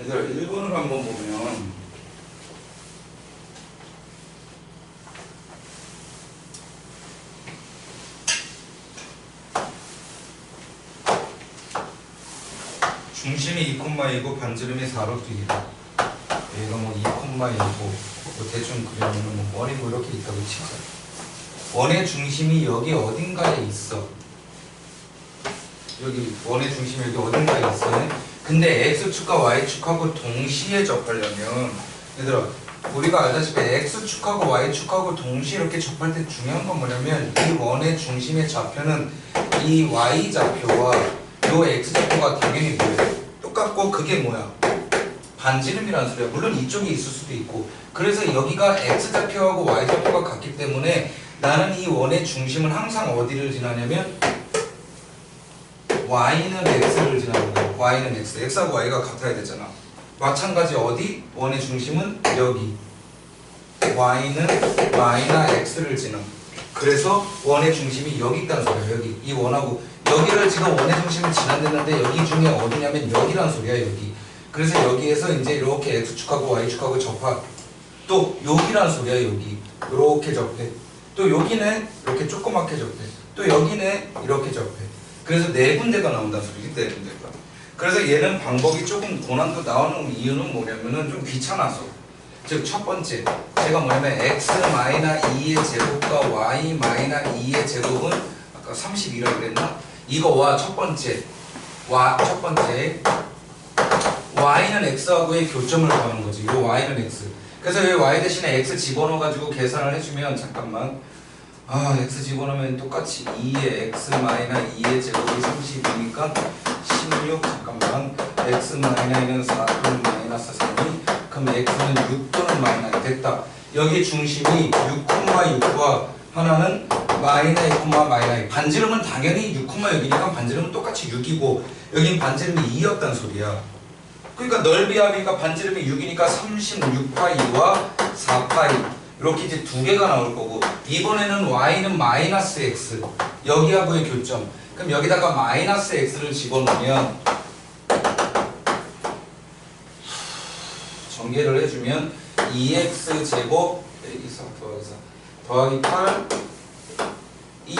얘들아 1번을 한번 보면 중심이 2콤마이고 반지름이 4로 뛰기다. 얘가 뭐 2콤마이고 뭐 대충 그려놓으면 뭐 원이 뭐 이렇게 있다고 치자. 원의 중심이 여기 어딘가에 있어. 여기 원의 중심이 여기 어딘가에 있어 근데 x축과 y축하고 동시에 접하려면 얘들아 우리가 알다시피 x축하고 y축하고 동시에 이렇게 접할 때 중요한 건 뭐냐면 이 원의 중심의 좌표는 이 y좌표와 요 x좌표가 당연히 뭐야 똑같고 그게 뭐야? 반지름이라는 소리야. 물론 이쪽에 있을 수도 있고. 그래서 여기가 x좌표하고 y좌표가 같기 때문에 나는 이 원의 중심은 항상 어디를 지나냐면 y는 x를 거야. y는 x. x하고 y가 같아야 되잖아. 마찬가지 어디? 원의 중심은 여기. y는 y나 x를 지나. 그래서 원의 중심이 여기 있다는 소리야. 여기. 이 원하고 여기를 지금 원의 중심을 지난댔는데 여기 중에 어디냐면 여기란 소리야. 여기. 그래서 여기에서 이제 이렇게 x축하고 y축하고 접하. 또 여기란 소리야. 여기. 이렇게 접해. 또 여기는 이렇게 조그맣게 접해. 또 여기는 이렇게 접해. 그래서 네 군데가 나온다는 소리지 네 군데가. 그래서 얘는 방법이 조금 고난도 나오는 이유는 뭐냐면은 좀 귀찮아서. 즉 첫 번째 제가 뭐냐면 x 마이너 2의 제곱과 y 마이너 2의 제곱은 아까 32라고 그랬나? 이거와 첫 번째 와 첫 번째 y는 x하고의 교점을 구하는 거지. 요 y는 x. 그래서 이 y 대신에 x 집어넣어 가지고 계산을 해주면 잠깐만 아 x 집어넣으면 똑같이 2의 x 마이너 2의 제곱이 32니까 16 잠깐만. x 마이너는 4 또는 마이너스 3이. 그럼 x는 6 또는 마이너스 됐다. 여기 중심이 6,6과 하나는 마이너 2, 마이너 2 반지름은 당연히 6,6이니까 반지름은 똑같이 6이고 여긴 반지름이 2였단 소리야. 그러니까 넓이 합이가 반지름이 6이니까 36파이와 4파이 이렇게 이제 두 개가 나올 거고 이번에는 y는 마이너스 x. 여기하고의 교점. 그럼 여기다가 마이너스 x를 집어넣으면 전개를 해주면 2x 제곱 빼기 4 더하기 4 더하기 8 2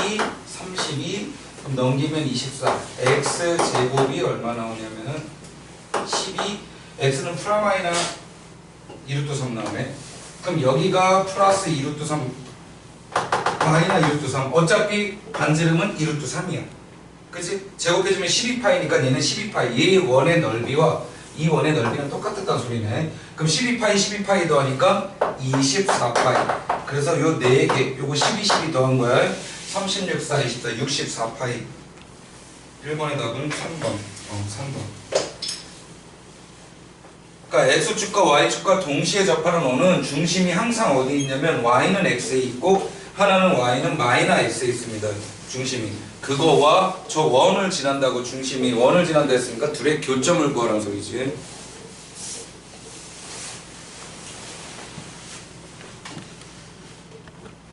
32 그럼 넘기면 24 x 제곱이 얼마 나오냐면은 12 x는 프라마이나 2루트 3 나오네 그럼 여기가 플러스 2루트 3 마이너 2루트 3 어차피 반지름은 2루트 3이야. 그치? 제곱해주면 12파이니까 얘는 12파이. 얘 원의 넓이와 이 원의 넓이는 똑같았다는 소리네. 그럼 12파이 12파이 더하니까 24파이. 그래서 요 4개 요거 12, 12 더한 거야. 36, 4, 24, 64파이. 1번의 답은 3번. 어 3번 그러니까 x축과 y축과 동시에 접하는 원은 중심이 항상 어디 있냐면 y는 x에 있고 하나는 y는 마이너 x에 있습니다. 중심이 그거와 저 원을 지난다고 중심이 원을 지난다 했으니까 둘의 교점을 구하라는 소리지.